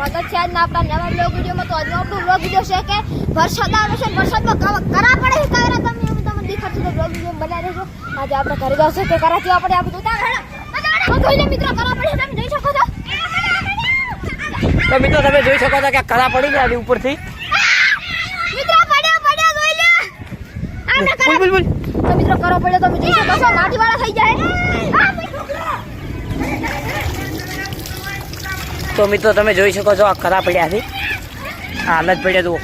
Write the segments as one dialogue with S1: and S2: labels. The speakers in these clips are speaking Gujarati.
S1: સ્વાગત છે આજના આપણા નવા બ્લોગ વિડીયોમાં. તો આજનો આપણો બ્લોગ વીડિયો છે કે વરસાદ આવે છે. વરસાદમાં કરા પડે છે કાયરા તમે એવું તમને દેખાડશે તો બ્લોગ વીડિયો બનાવી રહેજો આજે આપણે ઘરે કે જેવા આપણે જોતા હેડો. તો જોઈ લો મિત્રો કરા પડે તમે જોઈ શકો છો?
S2: તો મિત્રો તમે જોઈ શકો છો કે કરા પડી ગયા આની ઉપરથી.
S1: મિત્રો પડ્યો પડ્યો જોઈ લો. આપણે કરા
S2: બોલ બોલ
S1: તો મિત્રો કરો પડ્યો તમે જોઈ શકો છો. લાઠીવાળા થઈ જાય આ
S2: તો મિત્રો, તમે જોઈ શકો છો આ ખરા પડ્યા છે. આ હાલત પડ્યા, જુઓ.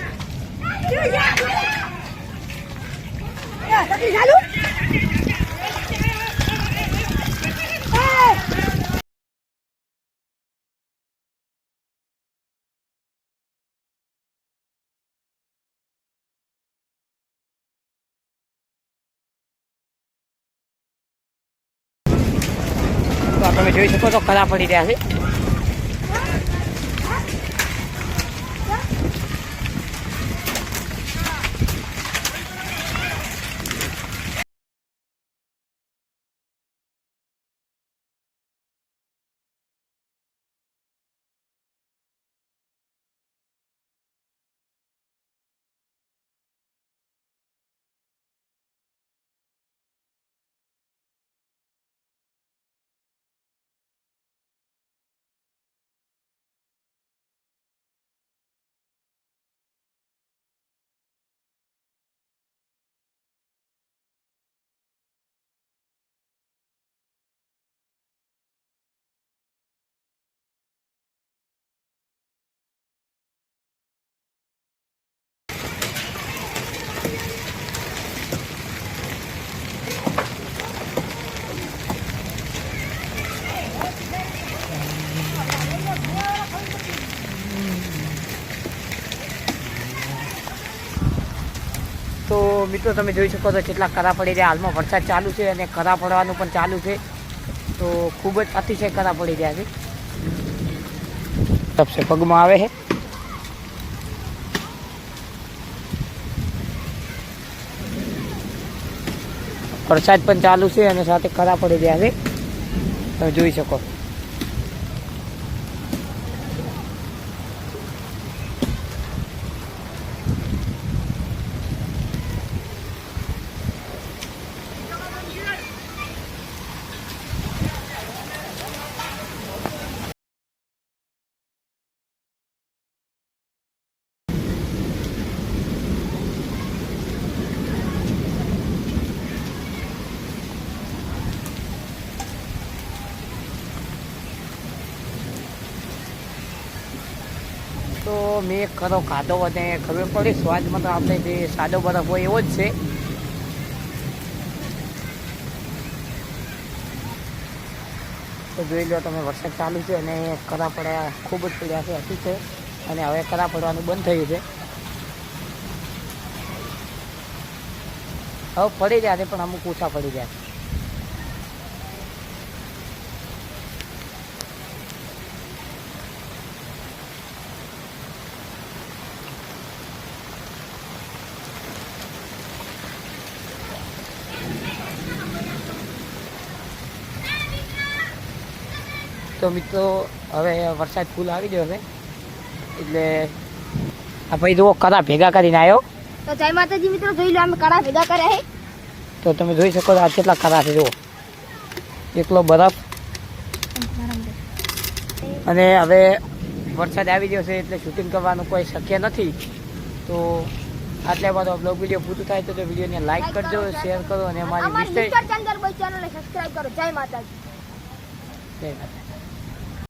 S2: તમે જોઈ શકો છો, ખરા પડી રહ્યા છે તો મિત્રો, તમે જોઈ શકો છો કેટલા કરા પડી રહ્યા. હાલમાં વરસાદ ચાલુ છે અને કરા પડવાનું પણ ચાલુ છે. તો ખૂબ જ અતિશય કરા પડી રહ્યા છે. તપસે પગમાં આવે છે. વરસાદ પણ ચાલુ છે અને સાથે કરા પડી રહ્યા છે. તમે જોઈ શકો. તો મેં એક ખરો ખાધો અને ખબર પડી, સ્વાદમાં તો આપણે જે સાદો બરફ હોય એવો જ છે. તો જોઈ લો તમે, વરસાદ ચાલુ છે અને કરા પડ્યા, ખૂબ જ પડ્યા છે હતી છે. અને હવે કરા પડવાનું બંધ થયું છે. હવે પડી રહ્યા છે, પણ અમુક ઓછા પડી રહ્યા છે. તો મિત્રો હવે વરસાદ ફૂલ આવી ગયો છે. એટલે આ ભાઈ જુઓ કરા ભેગા કરીને આવ્યો
S1: તો જય માતાજી મિત્રો જોઈ લો અમે કરા ભેગા કર્યા છે
S2: તો તમે જોઈ શકો છો આ કેટલા કરા છે જુઓ. એકલો બરફ. અને હવે વરસાદ આવી ગયો છે એટલે શૂટિંગ કરવાનું કોઈ શક્ય નથી. તો આટલા બધો બ્લોગ વીડિયો પૂરું થાય તો વિડીયોને લાઈક કરજો શેર કરો અને અમારી
S1: ચેનલને સબસ્ક્રાઇબ કરો. જય માતાજી.
S2: જય માતા